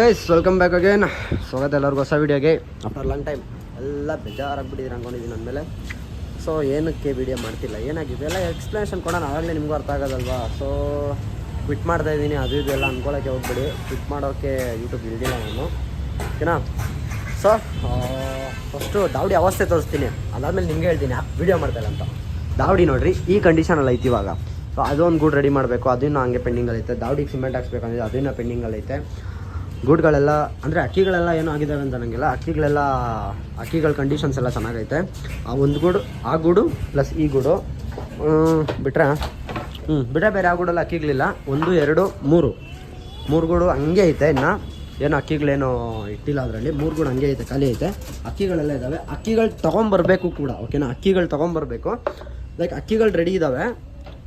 Guys welcome back again ಸ್ವಾಗತ ಎಲ್ಲರಿಗೂ. ಹೊಸ ವಿಡಿಯೋಗೆ. ಆಫ್ಟರ್ ಲಾಂಗ್ ಟೈಮ್ ಎಲ್ಲ ಬೇಜಾರಾಗ್ಬಿಟ್ಟಿದ್ದೀರಿ ಅನ್ಕೊಂಡಿದ್ದೀನಿ ನನ್ನ ಮೇಲೆ. ಸೊ ಏನಕ್ಕೆ ವಿಡಿಯೋ ಮಾಡ್ತಿಲ್ಲ? ಏನಾಗಿದೆ? ಎಲ್ಲ ಎಕ್ಸ್ಪ್ಲನೇಷನ್ ಕೊಡೋಣ. ಆವಾಗಲೇ ನಿಮಗೂ ಅರ್ಥ ಆಗೋದಲ್ವಾ? ಸೊ ಕ್ವಿಟ್ ಮಾಡ್ತಾ ಇದ್ದೀನಿ. ಅದು ಇದು ಎಲ್ಲ ಅನ್ಕೊಳ್ಳೋಕ್ಕೆ ಹೋಗ್ಬಿಡಿ. ಕ್ವಿಟ್ ಮಾಡೋಕ್ಕೆ ಯೂಟ್ಯೂಬ್ ಇಲ್ದಿಲ್ಲ ನಾನು. ಓಕೆನಾ? ಸೊ ಫಸ್ಟು ದಾವಡಿ ಅವಸ್ಥೆ ತೋರಿಸ್ತೀನಿ. ಅದಾದಮೇಲೆ ನಿಮಗೆ ಹೇಳ್ತೀನಿ. ವಿಡಿಯೋ ಮಾಡ್ತಾಯಿಲ್ಲ ಅಂತ. ದಾವಡಿ ನೋಡಿರಿ, ಈ ಕಂಡೀಷನಲ್ಲಿ ಐತಿ ಇವಾಗ. ಸೊ ಅದೊಂದು ಗೂಡ್ ರೆಡಿ ಮಾಡಬೇಕು. ಅದನ್ನು ಹಂಗೆ ಪೆಂಡಿಂಗಲ್ಲಿ ಐತೆ. ದಾವಡಿಗೆ ಸಿಮೆಂಟ್ ಹಾಕ್ಸ್ಬೇಕಂದ್ರೆ ಅದನ್ನು ಪೆಂಡಿಂಗಲ್ಲಿ ಐತೆ. ಗೂಡ್ಗಳೆಲ್ಲ, ಅಂದರೆ ಅಕ್ಕಿಗಳೆಲ್ಲ ಏನೂ ಆಗಿದ್ದಾವೆ ಅಂತ ನನಗೆಲ್ಲ ಅಕ್ಕಿಗಳೆಲ್ಲ, ಅಕ್ಕಿಗಳ ಕಂಡೀಷನ್ಸ್ ಎಲ್ಲ ಚೆನ್ನಾಗೈತೆ. ಆ ಒಂದು ಗೂಡು, ಆ ಗೂಡು ಪ್ಲಸ್ ಈ ಗೂಡು ಬಿಟ್ರೆ ಹ್ಞೂ ಬಿಟ್ರೆ ಬೇರೆ ಆ ಗೂಡಲ್ಲ ಅಕ್ಕಿಗಳಿಲ್ಲ. ಒಂದು, ಎರಡು, ಮೂರು. ಮೂರು ಗೂಡು ಹಂಗೆ ಐತೆ ಇನ್ನು. ಏನು ಅಕ್ಕಿಗಳೇನೋ ಇಟ್ಟಿಲ್ಲ ಅದರಲ್ಲಿ. ಮೂರು ಗೂಡು ಹಂಗೆ ಐತೆ, ಖಾಲಿ ಐತೆ. ಅಕ್ಕಿಗಳೆಲ್ಲ ಇದ್ದಾವೆ ಅಕ್ಕಿಗಳು ತೊಗೊಂಬರ್ಬೇಕು ಕೂಡ ಓಕೆನಾ ಅಕ್ಕಿಗಳು ತೊಗೊಂಬರ್ಬೇಕು. ಲೈಕ್ ಅಕ್ಕಿಗಳು ರೆಡಿ ಇದ್ದಾವೆ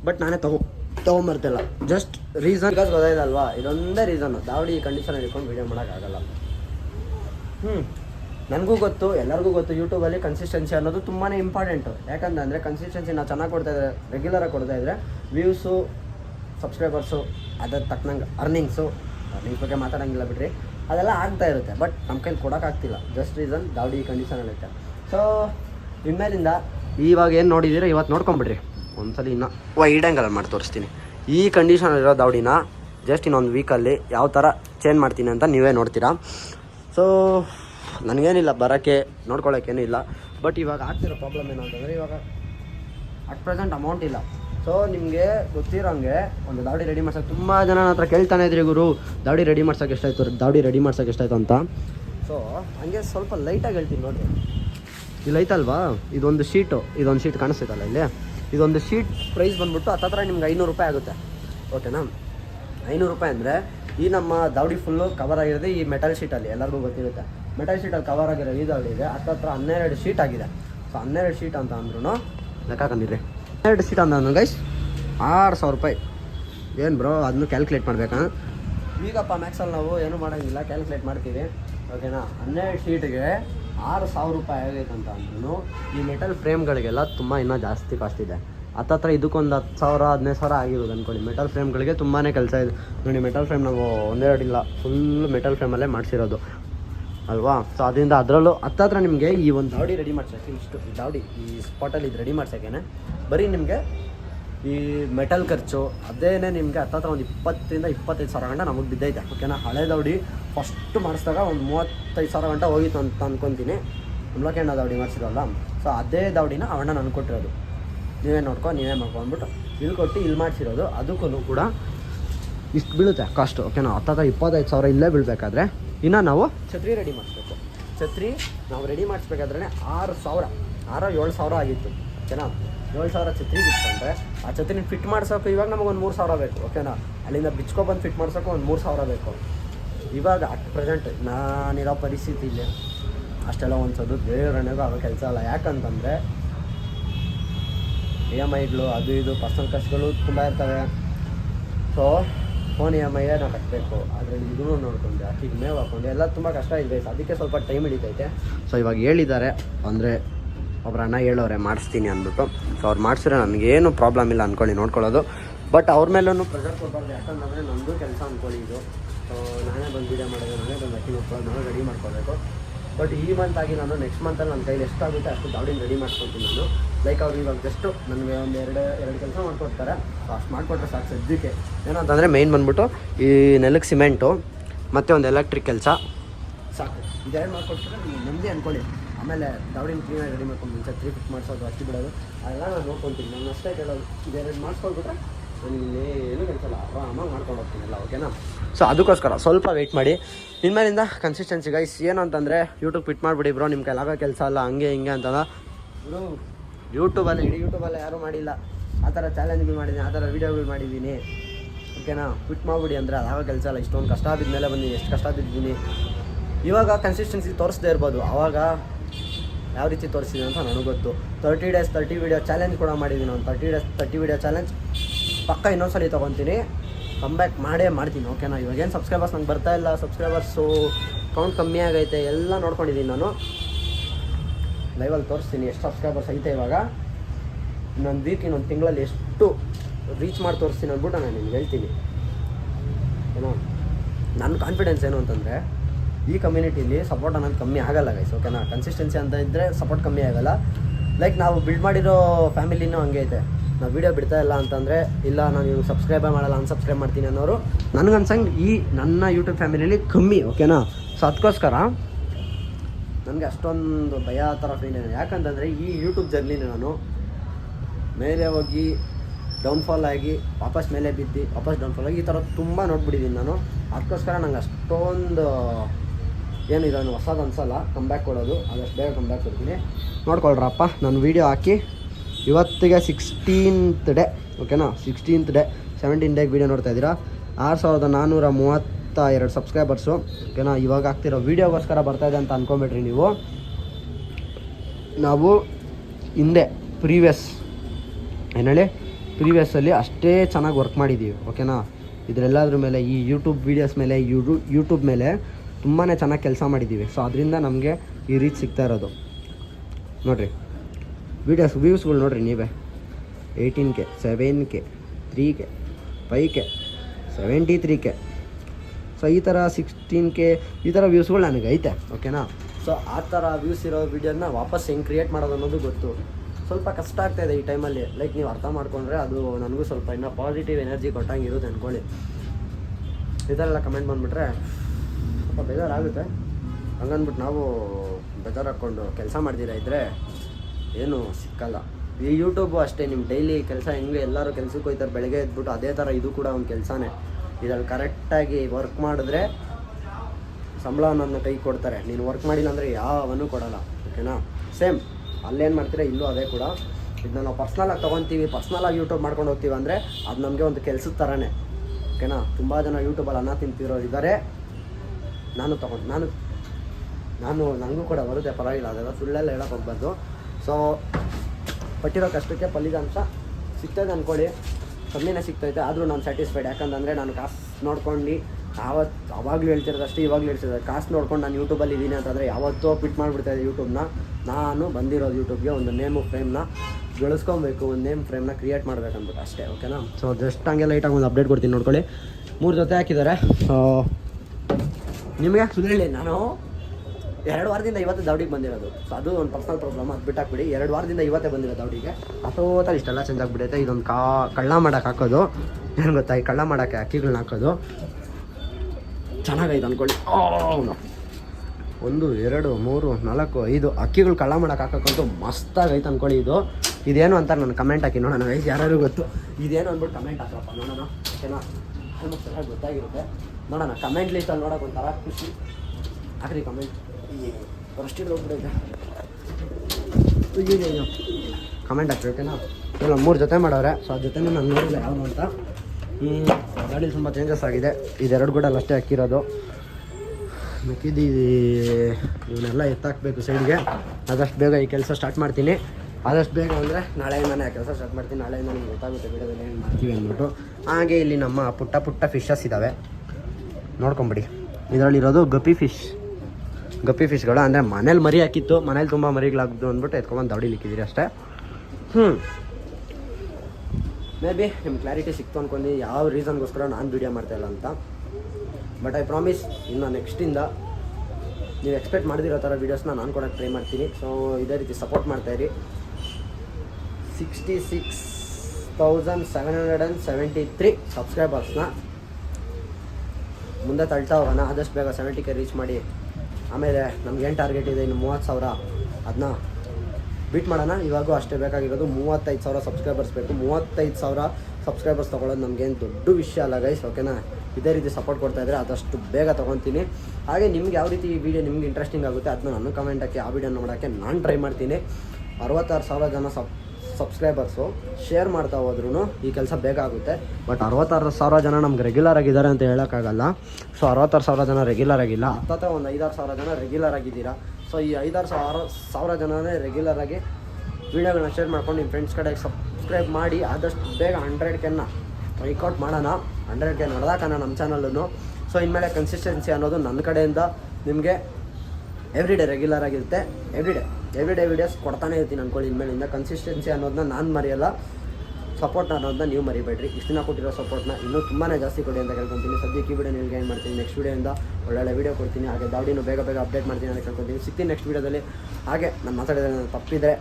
ಬಟ್ ನಾನೇ ತಗೊ ತೊಗೊಂಬರ್ತಿಲ್ಲ ಜಸ್ಟ್ ರೀಸನ್ ಬಿಕಾಸ್ ಗೊತ್ತಾಯ್ತಲ್ವಾ? ಇದೊಂದೇ ರೀಸನ್ ದಾವಡಿ ಕಂಡೀಷನ್ ಹಿಡ್ಕೊಂಡು ವೀಡಿಯೋ ಮಾಡೋಕ್ಕಾಗಲ್ಲ. ಹ್ಞೂ ನನಗೂ ಗೊತ್ತು, ಎಲ್ಲರಿಗೂ ಗೊತ್ತು. ಯೂಟ್ಯೂಬಲ್ಲಿ ಕನ್ಸಿಸ್ಟೆನ್ಸಿ ಅನ್ನೋದು ತುಂಬಾ ಇಂಪಾರ್ಟೆಂಟು ಯಾಕಂತಂದರೆ ಕನ್ಸಿಸ್ಟೆನ್ಸಿ ನಾವು ಚೆನ್ನಾಗಿ ಕೊಡ್ತಾ ಇದ್ರೆ ರೆಗ್ಯುಲರಾಗಿ ಕೊಡ್ತಾ ಇದ್ದರೆ ವ್ಯೂಸು ಸಬ್ಸ್ಕ್ರೈಬರ್ಸು ಅದಕ್ಕೆ ತಕ್ಕನಂಗೆ ಅರ್ನಿಂಗ್ಸು ಅರ್ನಿಂಗ್ಸ್ ಬಗ್ಗೆ ಮಾತಾಡೋಂಗಿಲ್ಲ ಬಿಡ್ರಿ. ಅದೆಲ್ಲ ಆಗ್ತಾ ಇರುತ್ತೆ. ಬಟ್ ನಮ್ಮ ಕೈಲಿ ಕೊಡೋಕ್ಕಾಗ್ತಿಲ್ಲ ಜಸ್ಟ್ ರೀಸನ್ ದಾವಡಿ ಕಂಡೀಷನಲ್ಲಿ ಇರುತ್ತೆ ಸೊ ಇನ್ಮೇಲಿಂದ ಇವಾಗ ಏನು ನೋಡಿದ್ದೀರಾ ಇವತ್ತು ನೋಡ್ಕೊಂಬಿಡ್ರಿ. ಒಂದ್ಸಲ ಇನ್ನು ವೈಡ್ ಆ್ಯಂಗಲ್ ಮಾಡಿ ತೋರಿಸ್ತೀನಿ. ಈ ಕಂಡೀಷನ್ ಇರೋ ದಾವಡಿನ ಜಸ್ಟ್ ಇನ್ನೊಂದು ವೀಕಲ್ಲಿ ಯಾವ ಥರ ಚೇಂಜ್ ಮಾಡ್ತೀನಿ ಅಂತ ನೀವೇ ನೋಡ್ತೀರಾ. ಸೊ ನನಗೇನಿಲ್ಲ, ಬರೋಕ್ಕೆ ನೋಡ್ಕೊಳ್ಳೋಕ್ಕೇನೂ ಇಲ್ಲ. ಬಟ್ ಇವಾಗ ಆಗ್ತಿರೋ ಪ್ರಾಬ್ಲಮ್ ಏನು ಅಂತಂದರೆ ಇವಾಗ ಅಟ್ ಪ್ರೆಸೆಂಟ್ ಅಮೌಂಟ್ ಇಲ್ಲ. ಸೊ ನಿಮಗೆ ಗೊತ್ತಿರೋಂಗೆ ಒಂದು ದಾವಡಿ ರೆಡಿ ಮಾಡ್ಸೋಕೆ ತುಂಬ ಜನ ಹತ್ರ ಕೇಳ್ತಾನೆ ಇದ್ರಿ ಗುರು. ದಾವಡಿ ರೆಡಿ ಮಾಡ್ಸೋಕೆ ಎಷ್ಟಾಯ್ತು ದಾವಡಿ ರೆಡಿ ಮಾಡ್ಸೋಕೆ ಎಷ್ಟಾಯ್ತು ಅಂತ. ಸೊ ಹಂಗೆ ಸ್ವಲ್ಪ ಲೈಟಾಗಿ ಹೇಳ್ತೀನಿ ನೋಡಿ ಇಲ್ಲಿ ಐತಲ್ವಾ ಇದೊಂದು ಶೀಟು ಇದೊಂದು ಶೀಟ್ ಕಾಣಿಸ್ತೈತಲ್ಲ ಇಲ್ಲಿ? ಇದೊಂದು ಶೀಟ್ ಪ್ರೈಸ್ ಬಂದ್ಬಿಟ್ಟು ಹತ್ರ ನಿಮ್ಗೆ ಐನೂರು ರೂಪಾಯಿ ಆಗುತ್ತೆ. ಓಕೆನಾ? ಐನೂರು ರೂಪಾಯಿ ಅಂದರೆ ಈ ನಮ್ಮ ದಾವಡಿ ಫುಲ್ಲು ಕವರ್ ಆಗಿರೋದು ಈ ಮೆಟಲ್ ಶೀಟಲ್ಲಿ ಎಲ್ಲರಿಗೂ ಗೊತ್ತಿರುತ್ತೆ. ಮೆಟಲ್ ಶೀಟಲ್ಲಿ ಕವರ್ ಆಗಿರೋ ಈ ದಾವಡಿ ಇದೆ ಹತ್ರ ಹನ್ನೆರಡು ಶೀಟ್ ಆಗಿದೆ. ಸೊ ಹನ್ನೆರಡು ಶೀಟ್ ಅಂತ ಅಂದ್ರೂ ಲೆಕ್ಕ ಹಾಕೊಂಡಿರಿ. ಹನ್ನೆರಡು ಶೀಟ್ ಅಂತ ಅಂದ್ರೆ ಗೈಸ್ ಆರು ಸಾವಿರ ರೂಪಾಯಿ. ಏನು ಬ್ರೋ ಅದನ್ನು ಕ್ಯಾಲ್ಕುಲೇಟ್ ಮಾಡಬೇಕಾ? ಈಗಪ್ಪ ಮ್ಯಾಕ್ಸಲ್ಲಿ ನಾವು ಏನೂ ಮಾಡೋಂಗಿಲ್ಲ ಕ್ಯಾಲ್ಕುಲೇಟ್ ಮಾಡ್ತೀವಿ. ಓಕೆನಾ? ಹನ್ನೆರಡು ಶೀಟ್ಗೆ ಆರು ಸಾವಿರ ರೂಪಾಯಿ ಆಗೈತೆ ಅಂತ ಅಂದ್ರೂ ಈ ಮೆಟಲ್ ಫ್ರೇಮ್ಗಳಿಗೆಲ್ಲ ತುಂಬ ಇನ್ನೂ ಜಾಸ್ತಿ ಕಾಸ್ಟ್ ಇದೆ. ಹತ್ತತ್ರ ಇದಕ್ಕೊಂದು ಹತ್ತು ಸಾವಿರ, ಹದಿನೈದು ಸಾವಿರ ಆಗಿರೋದು ಅಂದ್ಕೊಳ್ಳಿ ಮೆಟಲ್ ಫ್ರೇಮ್ಗಳಿಗೆ ತುಂಬಾ ಕೆಲಸ ಇದೆ. ನೋಡಿ ಮೆಟಲ್ ಫ್ರೇಮ್ ನಾವು ಒಂದೆರಡಿಲ್ಲ ಫುಲ್ ಮೆಟಲ್ ಫ್ರೇಮಲ್ಲೇ ಮಾಡಿಸಿರೋದು. ಅಲ್ವಾ? ಸೊ ಅದರಿಂದ ಅದರಲ್ಲೂ ಹತ್ತತ್ರ ನಿಮಗೆ ಈ ಒಂದು ದಾವಡಿ ರೆಡಿ ಮಾಡ್ಸೋಕ್ಕೆ ಇಷ್ಟು ದಾವಡಿ, ಈ ಸ್ಪಾಟಲ್ಲಿ ಇದು ರೆಡಿ ಮಾಡ್ಸೋಕ್ಕೇನೆ ಬರೀ ನಿಮಗೆ ಈ ಮೆಟಲ್ ಖರ್ಚು, ಅದೇನೇ ನಿಮಗೆ ಹತ್ತತ್ರ ಒಂದು ಇಪ್ಪತ್ತರಿಂದ ಇಪ್ಪತ್ತೈದು ಸಾವಿರ ಗಂಟೆ ನಮಗೆ ಬಿದ್ದೈತೆ. ಓಕೆನಾ ಹಳೆ ದಾವಡಿ ಫಸ್ಟ್ ಮಾಡಿಸಿದಾಗ ಒಂದು ಮೂವತ್ತೈದು ಸಾವಿರ ಗಂಟೆ ಹೋಗಿತ್ತು ಅಂತ ಅನ್ಕೊತೀನಿ. ಕುಂಬ್ಳಕೆಣ್ಣ ದಾವಡಿ ಮಾಡಿಸಿರೋಲ್ಲ ಸೊ ಅದೇ ದಾವಡಿನ ಅವಣ್ಣ ನಾನು ಕೊಟ್ಟಿರೋದು. ನೀವೇ ನೋಡ್ಕೊ, ನೀವೇ ಮಾಡ್ಕೊಂಡ್ಬಿಟ್ಟು ಇಲ್ಲಿ ಕೊಟ್ಟು ಇಲ್ಲಿ ಮಾಡಿಸಿರೋದು. ಅದಕ್ಕೂ ಕೂಡ ಇಷ್ಟು ಬೀಳುತ್ತೆ ಕಾಸ್ಟು ಓಕೆನಾ ಹತ್ತತ್ರ ಇಪ್ಪತ್ತೈದು ಸಾವಿರ ಇಲ್ಲೇ ಬೀಳಬೇಕಾದ್ರೆ ಇನ್ನು ನಾವು ಛತ್ರಿ ರೆಡಿ ಮಾಡಿಸ್ಬೇಕು. ಛತ್ರಿ ನಾವು ರೆಡಿ ಮಾಡಿಸ್ಬೇಕಾದ್ರೆ ಆರು ಸಾವಿರ, ಆರೋ ಏಳು ಸಾವಿರ ಆಗಿತ್ತು ಓಕೆನಾ ಏಳು ಸಾವಿರ ಛತ್ರಿ ಬಿಟ್ಕೊಂಡ್ರೆ ಆ ಛತ್ರಿನ ಫಿಟ್ ಮಾಡ್ಸೋಕೆ ಇವಾಗ ನಮಗೊಂದು ಮೂರು ಸಾವಿರ ಬೇಕು ಓಕೆನಾ ಅಲ್ಲಿಂದ ಬಿಚ್ಕೊಬಂದು ಫಿಟ್ ಮಾಡ್ಸೋಕೆ ಒಂದು ಮೂರು ಸಾವಿರ ಬೇಕು. ಇವಾಗ ಅಟ್ ಪ್ರೆಸೆಂಟ್ ನಾನಿರೋ ಪರಿಸ್ಥಿತಿ ಇಲ್ಲಿ ಅಷ್ಟೆಲ್ಲ ಒಂದ್ಸದು ದೇವರಣ್ಣಗೂ ಆಗೋ ಕೆಲಸ ಅಲ್ಲ. ಯಾಕಂತಂದರೆ ಇ ಎಂ ಐಗಳು ಅದು ಇದು ಪರ್ಸನಲ್ ಖರ್ಚುಗಳು ತುಂಬ ಇರ್ತವೆ. ಸೊ ಫೋನ್ ಇ ಎಂ ಐಯೇ ನಾವು ಕಟ್ಟಬೇಕು ಅದರಲ್ಲಿ ಇದನ್ನು ನೋಡ್ಕೊಂಡು ಅಕ್ಕಿಗೆ ಮೇವು ಹಾಕೊಂಡು, ಎಲ್ಲ ತುಂಬ ಕಷ್ಟ ಇದೆ. ಅದಕ್ಕೆ ಸ್ವಲ್ಪ ಟೈಮ್ ಹಿಡಿತೈತೆ. ಸೊ ಇವಾಗ ಹೇಳಿದ್ದಾರೆ. ಅಂದರೆ ಒಬ್ರು ಅಣ್ಣ ಹೇಳೋರೆ, ಮಾಡಿಸ್ತೀನಿ ಅಂದ್ಬಿಟ್ಟು. ಸೊ ಅವ್ರು ಮಾಡಿಸಿದ್ರೆ ನನಗೇನು ಪ್ರಾಬ್ಲಮ್ ಇಲ್ಲ ಅಂದ್ಕೊಳ್ಳಿ ನೋಡ್ಕೊಳ್ಳೋದು. ಬಟ್ ಅವ್ರ ಮೇಲೂ ಪ್ರೆಷರ್ ಕೊಡಬಾರ್ದು. ಯಾಕಂತಂದರೆ ನಮ್ಮದು ಕೆಲಸ ಅಂದ್ಕೊಳ್ಳಿ ಇದು. ನಾನೇ ಬಂದು ವೀಡಿಯೋ ಮಾಡೋದು, ನಾನೇ ಬಂದು ಅಕ್ಕಿ ನೋಡ್ಕೊಳ್ಳೋದು ನಾನೇ ರೆಡಿ ಮಾಡ್ಕೋಬೇಕು ಬಟ್ ಈ ಮಂತ್ ಆಗಿ ನಾನು ನೆಕ್ಸ್ಟ್ ಮಂತಲ್ಲಿ ನನ್ನ ಕೈಲಿ ಎಷ್ಟಾಗುತ್ತೆ ಅಷ್ಟು ದಾವಡಿನ ರೆಡಿ ಮಾಡ್ಕೊತೀನಿ ನಾನು. ಲೈಕ್ ಅವ್ರು ಇವಾಗ ಜಸ್ಟು ನನಗೆ ಒಂದು ಎರಡು ಎರಡು ಕೆಲಸ ಮಾಡ್ಕೊಡ್ತಾರೆ. ಅಷ್ಟು ಮಾಡಿಕೊಟ್ರೆ ಸಾಕು ಸದ್ಯಕ್ಕೆ ಏನಂತಂದರೆ ಮೇಯ್ನ್ ಬಂದ್ಬಿಟ್ಟು ಈ ನೆಲಕ್ಕೆ ಸಿಮೆಂಟು ಮತ್ತು ಒಂದು ಎಲೆಕ್ಟ್ರಿಕ್ ಕೆಲಸ. ಸಾಕು. ಇದೆರಡು ಮಾಡ್ಕೊಡ್ತಾರೆ ನೀವು ನೆಮ್ಮದಿ ಅಂದ್ಕೊಳ್ಳಿ ಆಮೇಲೆ ದಾವಡಿನ ಕ್ಲೀನಾಗಿ ರೆಡಿ ಮಾಡ್ಕೊಂಡು ಛತ್ರಿ ಫಿಟ್ ಮಾಡಿಸೋದು ಅಷ್ಟು ಬಿಡೋದು, ಅದೆಲ್ಲ ನಾನು ನೋಡ್ಕೊತೀನಿ ನಾನು ಅಷ್ಟೇ ಕೇಳೋದು. ಇದೆರಡು ಮಾಡಿಸ್ಕೊಳ್ಬಿಟ್ರೆ ಆರಾಮಾಗಿ ಮಾಡ್ಕೊಂಡು ಹೋಗ್ತೀನಿ ಎಲ್ಲ ಓಕೆನಾ ಸೊ ಅದಕ್ಕೋಸ್ಕರ ಸ್ವಲ್ಪ ವೆಯ್ಟ್ ಮಾಡಿ. ಇನ್ಮೇಲಿಂದ ಕನ್ಸಿಸ್ಟೆನ್ಸಿ ಗೈಸ್ ಏನು ಅಂತಂದರೆ ಯೂಟ್ಯೂಬ್ ಫಿಟ್ ಮಾಡಿಬಿಡಿ ಬ್ರೋ ನಿಮ್ಮ ಕೈಲಾಗೋ ಕೆಲಸ ಅಲ್ಲ ಹಂಗೆ ಹಿಂಗೆ ಅಂತಲ್ಲ ಬ್ರೋ ಯೂಟ್ಯೂಬಲ್ಲಿ ಇಡೀ ಯೂಟ್ಯೂಬಲ್ಲಿ ಯಾರೂ ಮಾಡಿಲ್ಲ. ಆ ಥರ ಚಾಲೆಂಜ್ಗಳು ಮಾಡಿದ್ದೀನಿ ಆ ಥರ ವೀಡಿಯೋಗಳು ಮಾಡಿದ್ದೀನಿ ಓಕೆನಾ ಫಿಟ್ ಮಾಡಿಬಿಡಿ ಅಂದರೆ ಅದಾಗೋ ಕೆಲಸ ಅಲ್ಲ ಇಷ್ಟೊಂದು ಕಷ್ಟ ಬಿದ್ಮೇಲೆ ಬಂದಿದ್ದೀನಿ ಎಷ್ಟು ಕಷ್ಟ ಬಿದ್ದಿದ್ದೀನಿ ಇವಾಗ ಕನ್ಸಿಸ್ಟೆನ್ಸಿ ತೋರಿಸ್ದೇ ಇರ್ಬೋದು. ಆವಾಗ ಯಾವ ರೀತಿ ತೋರಿಸಿದ್ದೀನಿ ಅಂತ ನನಗೆ ಗೊತ್ತು. Thirty days thirty video challenge ಕೂಡ ಮಾಡಿದ್ದೀನಿ ನಾನು. Thirty days thirty video challenge ಪಕ್ಕ ಇನ್ನೊಂದು ಸಲ ತೊಗೊತೀನಿ. ಕಮ್ಬ್ಯಾಕ್ ಮಾಡೇ ಮಾಡ್ತೀನಿ ಓಕೆನಾ ಇವಾಗೇನು ಸಬ್ಸ್ಕ್ರೈಬರ್ಸ್ ನಂಗೆ ಬರ್ತಾ ಇಲ್ಲ ಸಬ್ಸ್ಕ್ರೈಬರ್ಸು ಕೌಂಟ್ ಕಮ್ಮಿ ಆಗೈತೆ, ಎಲ್ಲ ನೋಡ್ಕೊಂಡಿದ್ದೀನಿ ನಾನು. ಲೈವಲ್ಲಿ ತೋರಿಸ್ತೀನಿ, ಎಷ್ಟು ಸಬ್ಸ್ಕ್ರೈಬರ್ಸ್ ಐತೆ ಇವಾಗ? ಇನ್ನೊಂದು ವೀಕ್ ಇನ್ನೊಂದು ತಿಂಗಳಲ್ಲಿ ಎಷ್ಟು ರೀಚ್ ಮಾಡಿ ತೋರಿಸ್ತೀನಿ ಅಂದ್ಬಿಟ್ಟು ನಾನು ನಿಮ್ಗೆ ಹೇಳ್ತೀನಿ. ಏನೋ ನನ್ನ ಕಾನ್ಫಿಡೆನ್ಸ್ ಏನು ಅಂತಂದರೆ, ಈ ಕಮ್ಯುನಿಟಿಲಿ ಸಪೋರ್ಟ್ ಅನ್ನೋದು ಕಮ್ಮಿ ಆಗಲ್ಲ ಗೈಸ್ ಓಕೆನಾ ಕನ್ಸಿಸ್ಟೆನ್ಸಿ ಅಂತ ಇದ್ದರೆ ಸಪೋರ್ಟ್ ಕಮ್ಮಿ ಆಗಲ್ಲ. ಲೈಕ್ ನಾವು ಬಿಲ್ಡ್ ಮಾಡಿರೋ ಫ್ಯಾಮಿಲಿನೂ ಹಂಗೆ ಐತೆ. ನಾವು ವೀಡಿಯೋ ಬಿಡ್ತಾ ಇಲ್ಲ ಅಂತಂದರೆ, ಇಲ್ಲ, ನಾನು ಇವಾಗ ಸಬ್ಸ್ಕ್ರೈಬೇ ಮಾಡಲ್ಲ ಅನ್ಸಬ್ಸ್ಕ್ರೈಬ್ ಮಾಡ್ತೀನಿ ಅನ್ನೋರು, ನನಗನ್ಸಂಗೆ ಈ ನನ್ನ ಯೂಟ್ಯೂಬ್ ಫ್ಯಾಮಿಲಿಯಲ್ಲಿ ಕಮ್ಮಿ ಓಕೆನಾ ಸೊ ಅದಕ್ಕೋಸ್ಕರ ನನಗೆ ಅಷ್ಟೊಂದು ಭಯ ಆ ಥರ ಫೀಲ್ ಯಾಕಂತಂದರೆ ಈ ಯೂಟ್ಯೂಬ್ ಜರ್ನಿನ ನಾನು ಮೇಲೆ ಹೋಗಿ ಡೌನ್ಫಾಲ್ ಆಗಿ, ವಾಪಸ್ ಮೇಲೆ ಬಿದ್ದು, ವಾಪಸ್ ಡೌನ್ಫಾಲ್ ಆಗಿ ಈ ಥರ ತುಂಬ ನೋಡ್ಬಿಟ್ಟಿದ್ದೀನಿ ನಾನು. ಅದಕ್ಕೋಸ್ಕರ ನಂಗೆ ಅಷ್ಟೊಂದು ಏನು ಇದನ್ನು ಹೊಸದು ಅನ್ಸಲ್ಲ. ಬ್ಯಾಕ್ ಕೊಡೋದು. ಅದಷ್ಟು ಬೇಗ ಬ್ಯಾಕ್ ಕೊಡ್ತೀನಿ. ನೋಡ್ಕೊಳ್ರಪ್ಪ, ನಾನು ವೀಡಿಯೋ ಹಾಕಿ. ಇವತ್ತಿಗೆ ಸಿಕ್ಸ್ಟೀನ್ತ್ ಡೇ ಓಕೆನಾ ಸಿಕ್ಸ್ಟೀನ್ತ್ ಡೇ ಸೆವೆಂಟೀನ್ ಡೇಗೆ ವೀಡಿಯೋ ನೋಡ್ತಾ ಇದ್ದೀರಾ? ಆರು ಸಾವಿರದ ನಾನ್ನೂರ ಮೂವತ್ತ ಎರಡು ಸಬ್ಸ್ಕ್ರೈಬರ್ಸು ಓಕೆನಾ ಇವಾಗ ಆಗ್ತಿರೋ ವೀಡಿಯೋಗೋಸ್ಕರ ಇದೆ ಅಂತ ಅಂದ್ಕೊಂಬಿಟ್ರಿ ನೀವು. ನಾವು ಹಿಂದೆ ಪ್ರೀವಿಯಸ್ ಏನು ಹೇಳಿ? ಪ್ರೀವಿಯಸ್ಸಲ್ಲಿ ಅಷ್ಟೇ ಚೆನ್ನಾಗಿ ವರ್ಕ್ ಮಾಡಿದ್ದೀವಿ ಓಕೆನಾ ಇದರೆಲ್ಲದ್ರ ಮೇಲೆ, ಈ ಯೂಟ್ಯೂಬ್ ವೀಡಿಯೋಸ್ ಮೇಲೆ ಯೂಟ್ಯೂ ಯೂಟ್ಯೂಬ್ ಮೇಲೆ ತುಂಬಾ ಚೆನ್ನಾಗಿ ಕೆಲಸ ಮಾಡಿದ್ದೀವಿ ಸೊ ಅದರಿಂದ ನಮಗೆ ಈ ರೀಚ್ ಸಿಗ್ತಾ ಇರೋದು. ನೋಡಿರಿ. ವೀಡಿಯೋಸ್ ವ್ಯೂಸ್ಗಳು ನೋಡಿರಿ ನೀವೇ. Eighteen K seven K three K five K seventy three K. So ಈ ಥರ ಸಿಕ್ಸ್ಟೀನ್ ಕೆ, ಈ ಥರ ವ್ಯೂಸ್ಗಳು ನನಗೆ ಐತೆ ಓಕೆನಾ ಸೊ ಆ ಥರ ವ್ಯೂಸ್ ಇರೋ ವೀಡಿಯೋನ ವಾಪಸ್ ಹೆಂಗೆ ಕ್ರಿಯೇಟ್ ಮಾಡೋದು ಅನ್ನೋದು ಗೊತ್ತು. ಸ್ವಲ್ಪ ಕಷ್ಟ ಆಗ್ತಾ ಇದೆ ಈ ಟೈಮಲ್ಲಿ ಲೈಕ್ ನೀವು ಅರ್ಥ ಮಾಡ್ಕೊಂಡ್ರೆ ಅದು ನನಗೂ ಸ್ವಲ್ಪ ಇನ್ನೂ ಪಾಸಿಟಿವ್ ಎನರ್ಜಿ ಕೊಟ್ಟಂಗೆ ಇರುತ್ತೆ ಅಂದ್ಕೊಳ್ಳಿ ಈ ಥರ ಎಲ್ಲ ಕಮೆಂಟ್ ಬಂದುಬಿಟ್ರೆ, ಸ್ವಲ್ಪ ಬೇಜಾರಾಗುತ್ತೆ. ಹಂಗಂದ್ಬಿಟ್ಟು ನಾವು ಬೇಜಾರು ಹಾಕ್ಕೊಂಡು ಕೆಲಸ ಮಾಡ್ದಿರ ಇದ್ದರೆ ಏನು ಸಿಕ್ಕಲ್ಲ. ಈ ಯೂಟ್ಯೂಬು ಅಷ್ಟೇ ನಿಮ್ಮ ಡೈಲಿ ಕೆಲಸ ಹೆಂಗೆ ಎಲ್ಲರೂ ಕೆಲಸಕ್ಕೆ ಹೋಗ್ತಾರೆ ಬೆಳಗ್ಗೆ ಎದ್ಬಿಟ್ಟು ಅದೇ ಥರ ಇದು ಕೂಡ ಒಂದು ಕೆಲಸನೇ. ಇದ್ರಲ್ಲಿ ಕರೆಕ್ಟಾಗಿ ವರ್ಕ್ ಮಾಡಿದ್ರೆ ಸಂಬಳ ನನ್ನ ಕೈ ಕೊಡ್ತಾರೆ. ನೀನು ವರ್ಕ್ ಮಾಡಿಲ್ಲ ಅಂದರೆ ಯಾವನು ಕೊಡಲ್ಲ ಓಕೆನಾ ಸೇಮ್ ಅಲ್ಲೇನು ಮಾಡ್ತೀರಾ? ಇಲ್ಲೂ ಅದೇ ಕೂಡ. ಇದನ್ನ ನಾವು ಪರ್ಸ್ನಲಾಗಿ ತೊಗೊತೀವಿ ಪರ್ಸ್ನಲಾಗಿ ಯೂಟ್ಯೂಬ್ ಮಾಡ್ಕೊಂಡು ಹೋಗ್ತೀವಿ ಅಂದರೆ ಅದು ನಮಗೆ ಒಂದು ಕೆಲಸದ ಥರನೇ ಓಕೆನಾ ತುಂಬ ಜನ ಯೂಟ್ಯೂಬಲ್ಲಿ ಅನ್ನ ತಿಂತಿರೋರು ಇದ್ದಾರೆ ನಾನು ತೊಗೊಂಡು ನಾನು ನಾನು ನನಗೂ ಕೂಡ ಬರುತ್ತೆ, ಪರವಾಗಿಲ್ಲ, ಅದೆಲ್ಲ ಸುಳ್ಳೆಲ್ಲ ಹೇಳಕ್ಕೆ ಹೋಗ್ಬಾರ್ದು. ಸೊ ಪಟ್ಟಿರೋ ಕಷ್ಟಕ್ಕೆ ಫಲಿತಾಂಶ ಸಿಗ್ತೈತೆ ಅಂದ್ಕೊಳ್ಳಿ ಕಮ್ಮಿನೇ ಸಿಗ್ತೈತೆ, ಆದರೂ ನಾನು ಸ್ಯಾಟಿಸ್ಫೈಡ್ ಯಾಕಂತಂದರೆ ನಾನು ಕಾಸು ನೋಡ್ಕೊಂಡು ಆವತ್ತು ಅವಾಗಲೂ ಹೇಳ್ತಿರೋದು ಅಷ್ಟೇ, ಇವಾಗಲೂ ಹೇಳ್ತಿರೋದು. ಕಾಸು ನೋಡ್ಕೊಂಡು ನಾನು ಯೂಟ್ಯೂಬಲ್ಲಿ ಇದ್ದೀನಿ ಅಂತಂದರೆ ಯಾವತ್ತೋ ಮಾಡಿಬಿಡ್ತಾ ಇದೆ ಯೂಟ್ಯೂಬ್ನ ನಾನು ಬಂದಿರೋದು ಯೂಟ್ಯೂಬ್ಗೆ ಒಂದು ನೇಮು ಫ್ರೇಮ್ನ ಗಳಿಸ್ಕೊಬೇಕು ಒಂದು ನೇಮ್ ಫ್ರೇಮ್ನ ಕ್ರಿಯೇಟ್ ಮಾಡ್ಬೇಕು ಅಂದ್ಬಿಟ್ಟು ಅಷ್ಟೇ ಓಕೆನಾ ಸೊ ಜಸ್ಟ್ ಹಂಗೆ ಲೈಟಾಗಿ ಒಂದು ಅಪ್ಡೇಟ್ ಕೊಡ್ತೀನಿ ನೋಡ್ಕೊಳ್ಳಿ. ಮೂರು ಜೊತೆ ಹಾಕಿದ್ದಾರೆ. ನಿಮಗೆ? ಸುಳ್ಳಿ ನಾನು? ಎರಡು ವಾರದಿಂದ ಇವತ್ತು ದೌಡಿಗೆ ಬಂದಿರೋದು. ಸೊ ಅದು ಒಂದು ಪರ್ಸನಲ್ ಪ್ರಾಬ್ಲಮ್ ಅದು ಬಿಟ್ಟಾಕ್ಬಿಡಿ. ಎರಡು ವಾರದಿಂದ ಇವತ್ತೇ ಬಂದಿರೋ ದೌಡಿಗೆ. ಅಷ್ಟೋತಲ್ಲಿ ಇಷ್ಟೆಲ್ಲ ಚೇಂಜ್ ಆಗಿಬಿಡುತ್ತೆ ಇದೊಂದು ಕಾ, ಕಳ್ಳ ಮಾಡಕ್ಕೆ ಹಾಕೋದು. ಏನು ಗೊತ್ತಾ, ಈ ಕಳ್ಳ ಮಾಡೋಕ್ಕೆ ಅಕ್ಕಿಗಳನ್ನ ಹಾಕೋದು. ಚೆನ್ನಾಗೈತೆ ಅಂದ್ಕೊಳ್ಳಿ ಒಂದು, ಎರಡು, ಮೂರು, ನಾಲ್ಕು, ಐದು ಅಕ್ಕಿಗಳು ಕಳ್ಳ ಮಾಡೋಕೆ ಹಾಕೋಕ್ಕಂತೂ ಮಸ್ತಾಗೈತೆ ಅಂದ್ಕೊಳ್ಳಿ ಇದು. ಇದೇನು ಅಂತ ನಾನು ಕಮೆಂಟ್ ಹಾಕಿ ನೋಡೋಣ ಐದು ಯಾರ್ಯಾರು ಗೊತ್ತು. ಇದೇನು ಅಂದ್ಬಿಟ್ಟು ಕಮೆಂಟ್ ಹಾಕಪ್ಪ, ನೋಡೋಣ. ಓಕೆನಾ? ಆಲ್ಮೋಸ್ಟ್ ಎಲ್ಲ ಗೊತ್ತಾಗಿರುತ್ತೆ. ನೋಡೋಣ ಕಮೆಂಟ್ ಲಿಸ್ಟಲ್ಲಿ ನೋಡೋಕೆ ಒಂಥರ ಖುಷಿ. ಹಾಕ್ರಿ ಕಮೆಂಟ್ ಹೋಗ್ಬಿಡೈತೆ ಅಯ್ಯೋ ಕಮೆಂಟ್ ಹಾಕ್ಬೇಕೇನಾ ಇಲ್ಲ ಮೂರು ಜೊತೆ ಮಾಡವ್ರೆ ಸೊ ಆ ಜೊತೆ ನಾನು ನೋಡಿಲ್ಲ, ಯಾವುದು ಅಂತ. ಗಾಡಿ ತುಂಬ ಚೇಂಜಸ್ ಆಗಿದೆ. ಇದೆರಡು ಕೂಡ ಅಷ್ಟೇ ಹಾಕಿರೋದು. ಮಿಕ್ಕಿದ್ದು ಇವನ್ನೆಲ್ಲ ಎತ್ತಾಕಬೇಕು ಸೈಡ್ಗೆ ಆದಷ್ಟು ಬೇಗ ಈ ಕೆಲಸ ಸ್ಟಾರ್ಟ್ ಮಾಡ್ತೀನಿ. ಆದಷ್ಟು ಬೇಗ ಅಂದರೆ ನಾಳೆಯಿಂದನೇ ಕೆಲಸ ಸ್ಟಾರ್ಟ್ ಮಾಡ್ತೀನಿ. ನಾಳೆಯಿಂದ ನಿಮ್ಗೆ ಗೊತ್ತಾಗುತ್ತೆ ವಿಡಿಯೋದಲ್ಲಿ ಏನು ಮಾಡ್ತೀವಿ ಅಂದ್ಬಿಟ್ಟು. ಹಾಗೆ ಇಲ್ಲಿ ನಮ್ಮ ಪುಟ್ಟ ಪುಟ್ಟ ಫಿಶಸ್ ಇದ್ದಾವೆ ನೋಡ್ಕೊಂಬಿಡಿ. ಇದರಲ್ಲಿರೋದು ಗಪಿ ಫಿಶ್ ಗಪ್ಪಿ ಫಿಶ್ಗಳು ಅಂದರೆ ಮನೇಲಿ ಮರಿ ಹಾಕಿತ್ತು ಮನೇಲಿ ತುಂಬ ಮರಿಗಳಾಗಿದ್ದು ಅಂದ್ಬಿಟ್ಟು ಎತ್ಕೊಂಬಂದು ದೌಡಿಲಿಕ್ಕಿದ್ದೀರಿ ಅಷ್ಟೇ. ಹ್ಞೂ ಮೇ ಬಿ ನಿಮ್ಗೆ ಕ್ಲಾರಿಟಿ ಸಿಕ್ತು ಅಂದ್ಕೊಂಡು ಯಾವ ರೀಸನ್ಗೋಸ್ಕರ ನಾನು ವೀಡಿಯೋ ಮಾಡ್ತಾಯಿಲ್ಲ ಅಂತ. ಬಟ್ ಐ ಪ್ರಾಮಿಸ್ ಇನ್ನು ನೆಕ್ಸ್ಟಿಂದ ನೀವು ಎಕ್ಸ್ಪೆಕ್ಟ್ ಮಾಡಿದಿರೋ ಥರ ವೀಡಿಯೋಸ್ನ ನಾನು ಕೊಡೋಕ್ಕೆ ಟ್ರೈ ಮಾಡ್ತೀನಿ. ಸೊ ಇದೇ ರೀತಿ support ಮಾಡ್ತಾಯಿರಿ sixty six thousand seven hundred and seventy three ಸಬ್ಸ್ಕ್ರೈಬರ್ಸ್ನ ಮುಂದೆ ತಳ್ತಾ ಹೋಗೋಣ. ಆದಷ್ಟು ಬೇಗ ಸೆವೆಂಟಿ ಕೆ ರೀಚ್ ಮಾಡಿ. ಆಮೇಲೆ ನಮ್ಗೆ ಏನು ಟಾರ್ಗೆಟ್ ಇದೆ? ಇನ್ನು ಮೂವತ್ತು ಸಾವಿರ. ಅದನ್ನ ಬೀಟ್ ಮಾಡೋಣ. ಇವಾಗೂ ಅಷ್ಟೇ ಬೇಕಾಗಿರೋದು ಮೂವತ್ತೈದು ಸಾವಿರ ಸಬ್ಸ್ಕ್ರೈಬರ್ಸ್ ಬೇಕು. ಮೂವತ್ತೈದು ಸಾವಿರ ಸಬ್ಸ್ಕ್ರೈಬರ್ಸ್ ತೊಗೊಳೋದು ನಮಗೇನು ದೊಡ್ಡ ವಿಷಯ ಅಲ್ಲ ಗೈಸ್ ಓಕೆನಾ ಇದೇ ರೀತಿ ಸಪೋರ್ಟ್ ಕೊಡ್ತಾ ಇದ್ದರೆ ಆದಷ್ಟು ಬೇಗ ತೊಗೊತೀನಿ ಹಾಗೆ ನಿಮ್ಗೆ ಯಾವ ರೀತಿ ಈ ವಿಡಿಯೋ ನಿಮ್ಗೆ ಇಂಟ್ರೆಸ್ಟಿಂಗ್ ಆಗುತ್ತೆ ಅದನ್ನ ನಾನು ಕಮೆಂಟ್ ಹಾಕಿ, ಆ ವಿಡಿಯೋ ನೋಡೋಕ್ಕೆ ನಾನು ಟ್ರೈ ಮಾಡ್ತೀನಿ. ಅರವತ್ತಾರು ಸಾವಿರ ಜನ ಸಬ್ ಸಬ್ಸ್ಕ್ರೈಬರ್ಸು ಶೇರ್ ಮಾಡ್ತಾ ಹೋದ್ರೂ ಈ ಕೆಲಸ ಬೇಗ ಆಗುತ್ತೆ. ಬಟ್ ಅರವತ್ತಾರು ಸಾವಿರ ಜನ ನಮ್ಗೆ ರೆಗ್ಯುಲರ್ ಆಗಿದ್ದಾರೆ ಅಂತ ಹೇಳೋಕ್ಕಾಗಲ್ಲ. ಸೊ ಅರವತ್ತಾರು ಸಾವಿರ ಜನ ರೆಗ್ಯುಲರ್ ಆಗಿಲ್ಲ. ಅಥವಾ ಒಂದು ಐದಾರು ಸಾವಿರ ಜನ ರೆಗ್ಯುಲರ್ ಆಗಿದ್ದೀರಾ. ಸೊ ಈ ಐದಾರು ಸಾವಿರ ಸಾವಿರ ಜನನೇ ರೆಗ್ಯುಲರ್ ಆಗಿ ವೀಡಿಯೋಗಳನ್ನ ಶೇರ್ ಮಾಡ್ಕೊಂಡು ನಿಮ್ಮ ಫ್ರೆಂಡ್ಸ್ ಕಡೆಗೆ ಸಬ್ಸ್ಕ್ರೈಬ್ ಮಾಡಿ, ಆದಷ್ಟು ಬೇಗ ಹಂಡ್ರೆಡ್ ಕೆನ್ನ ಸ್ಟ್ರೈಕ್ಔಟ್ ಮಾಡೋಣ. ಹಂಡ್ರೆಡ್ ಕೆ ನಡೆದಾಕೋಣ ನಮ್ಮ ಚಾನಲನ್ನು ಸೊ ಇನ್ಮೇಲೆ ಕನ್ಸಿಸ್ಟೆನ್ಸಿ ಅನ್ನೋದು ನನ್ನ ಕಡೆಯಿಂದ ನಿಮಗೆ ಎವ್ರಿ ಡೇ ರೆಗ್ಯುಲರ್ ಆಗಿರುತ್ತೆ. Every day every day videos ಕೊಡ್ತಾನೆ ಇರ್ತೀನಿ ಅಂದ್ಕೊಳ್ಳಿ ಇನ್ಮೇಲಿಂದ. ಕನ್ಸಿಸ್ಟೆನ್ಸಿ ಅನ್ನೋದನ್ನ ನಾನು ಮರೆಯಲ್ಲ. ಸಪೋರ್ಟ್ ಅನ್ನೋದನ್ನ ನೀವು ಮರಿಬೇಡ್ರಿ. ಇಷ್ಟು ದಿನ ಕೊಟ್ಟಿರೋ ಸಪೋರ್ಟ್ನ ಇನ್ನೂ ತುಂಬಾ ಜಾಸ್ತಿ ಕೊಡಿ ಅಂತ ಕೇಳ್ಕೊತೀನಿ. ಸದ್ಯಕ್ಕೆ ಈ ವಿಡಿಯೋ ನಿಮಗೆ ಏನು ಮಾಡ್ತೀನಿ? ನೆಕ್ಸ್ಟ್ ವಿಡಿಯೋಯಿಂದ ಒಳ್ಳೊಳ್ಳೆ ವಿಡಿಯೋ ಕೊಡ್ತೀನಿ. ಹಾಗೆ ದಾವಡಿನೂ ಬೇಗ ಬೇಗ ಅಪ್ಡೇಟ್ ಮಾಡ್ತೀನಿ ಅಂತ ಕೇಳ್ಕೊತೀನಿ. ಸಿಕ್ತೀನಿ ನೆಕ್ಸ್ಟ್ ವಿಡಿಯೋದಲ್ಲಿ ಹಾಗೆ ನಾನು ಮಾತಾಡಿದ್ರೆ ನಾನು ತಪ್ಪಿದ್ರೆ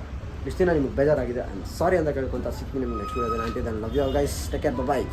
ಇಷ್ಟು ದಿನ ನಿಮ್ಗೆ ಬೇಜಾರಾಗಿದೆ ಸಾರಿ ಅಂತ ಕೇಳ್ಕೊಂತ ಸಿಕ್ತೀನಿ ನಿಮ್ಗೆ ನೆಕ್ಸ್ಟ್ ವಿಡಿಯೋದಲ್ಲಿ ಅಂಟಿದ್ದೆ love you guys take care bye